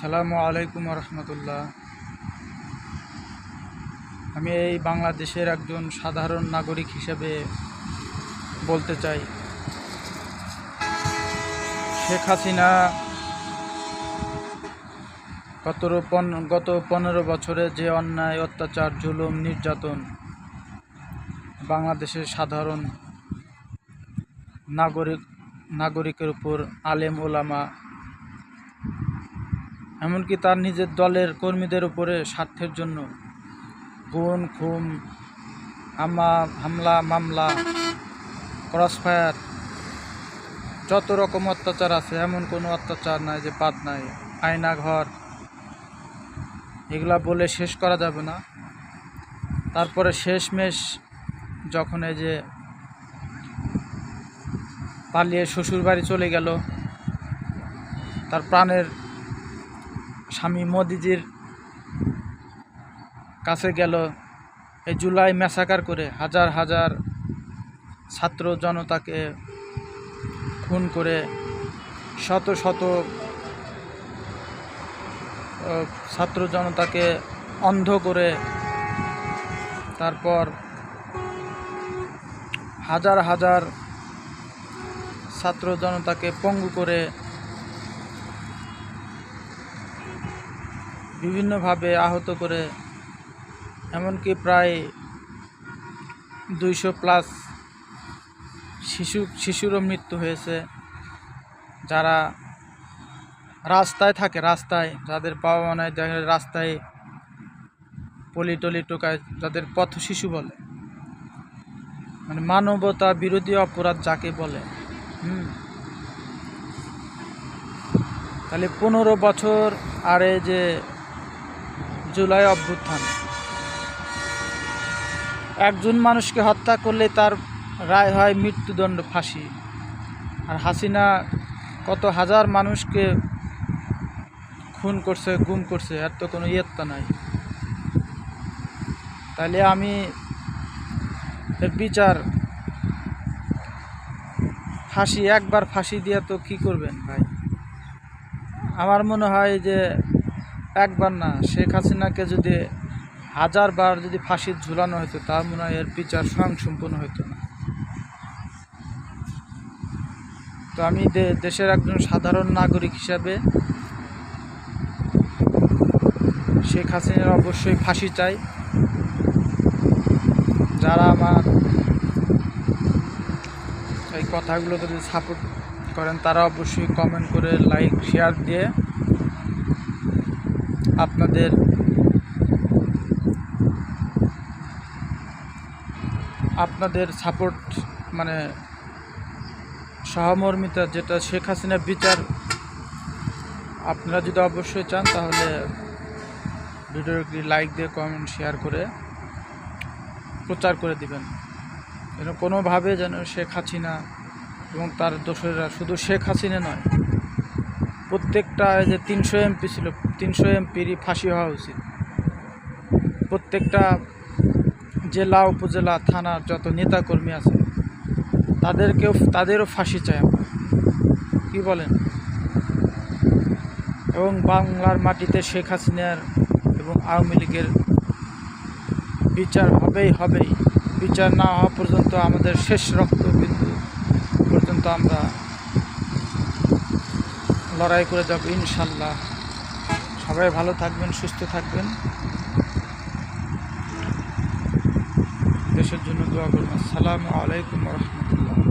সালামু আলাইকুম রহমতুল্লাহ। আমি এই বাংলাদেশের একজন সাধারণ নাগরিক হিসেবে বলতে চাই। শেখ হাসিনা গত গত পনেরো বছরে যে অন্যায়, অত্যাচার, জুলুম, নির্যাতন বাংলাদেশের সাধারণ নাগরিক, নাগরিকের উপর আলেম ওলামা এমনকি তার নিজের দলের কর্মীদের উপরে স্বার্থের জন্য। গুণ খুম, হামলা হামলা, মামলা, ক্রসফায়ার, যত রকম অত্যাচার আছে, এমন কোনো অত্যাচার নাই যে বাদ নাই। আয়না ঘর, এগুলা বলে শেষ করা যাবে না। তারপরে শেষমেশ যখন এই যে পালিয়ে শ্বশুর বাড়ি চলে গেল, তার প্রাণের স্বামী মোদিজির কাছে গেল। এই জুলাই ম্যাসাকার করে হাজার হাজার ছাত্র জনতাকে খুন করে শত শত ছাত্র জনতাকে অন্ধ করে তারপর হাজার হাজার ছাত্র জনতাকে পঙ্গু করে বিভিন্নভাবে আহত করে, এমনকি প্রায় দুইশো প্লাস শিশু, শিশুরও মৃত্যু হয়েছে। যারা রাস্তায় থাকে, রাস্তায় যাদের বাবা মা নাই রাস্তায় পলি টলি টোকায়, যাদের পথ শিশু বলে। মানে মানবতা বিরোধী অপরাধ যাকে বলে। হুম। তাহলে পনেরো বছর আর এই যে জুলাই অভ্যুত্থান। একজন মানুষকে হত্যা করলে তার রায় হয় মৃত্যুদণ্ড ফাঁসি। আর হাসিনা কত হাজার মানুষকে খুন করছে, গুম করছে, এর তো কোনো ইয়ত্তা নাই। তাহলে আমি এর বিচার, ফাঁসি, একবার ফাঁসি দিয়ে তো কি করবেন ভাই? আমার মনে হয় যে একবার না, শেখ হাসিনাকে যদি হাজারবার যদি ফাঁসির ঝুলানো হতো তা মনে হয় এর বিচার স্বয়ংসম্পূর্ণ হতো না। তো আমি দেশের একজন সাধারণ নাগরিক হিসাবে শেখ হাসিনার অবশ্যই ফাঁসি চাই। যারা আমার এই কথাগুলো যদি সাপোর্ট করেন, তারা অবশ্যই কমেন্ট করে লাইক শেয়ার দিয়ে আপনাদের আপনাদের সাপোর্ট মানে সহমর্মিতা যেটা শেখ হাসিনা বিচার, আপনারা যদি অবশ্যই চান তাহলে ভিডিওটি লাইক দিয়ে কমেন্ট শেয়ার করে প্রচার করে দিবেন। যেন কোনোভাবে যেন শেখ হাসিনা এবং তার দোসরেরা শুধু শেখ হাসিনা নয় প্রত্যেকটা যে তিনশো এমপি ছিল, তিনশো এমপিরই ফাঁসি হওয়া উচিত। প্রত্যেকটা জেলা, উপজেলা, থানার যত নেতাকর্মী আছে, তাদেরকেও, তাদেরও ফাঁসি চাই আমরা। কী বলেন? এবং বাংলার মাটিতে শেখ হাসিনার এবং আওয়ামী লীগের বিচার হবেই হবেই। বিচার না হওয়া পর্যন্ত আমাদের শেষ রক্তবিন্দু পর্যন্ত আমরা লড়াই করে যাব, ইনশাল্লাহ। সবাই ভালো থাকবেন, সুস্থ থাকবেন। দেশের জন্য দোয়া করবেন আসসালামু আলাইকুম রহমতুল্লাহ।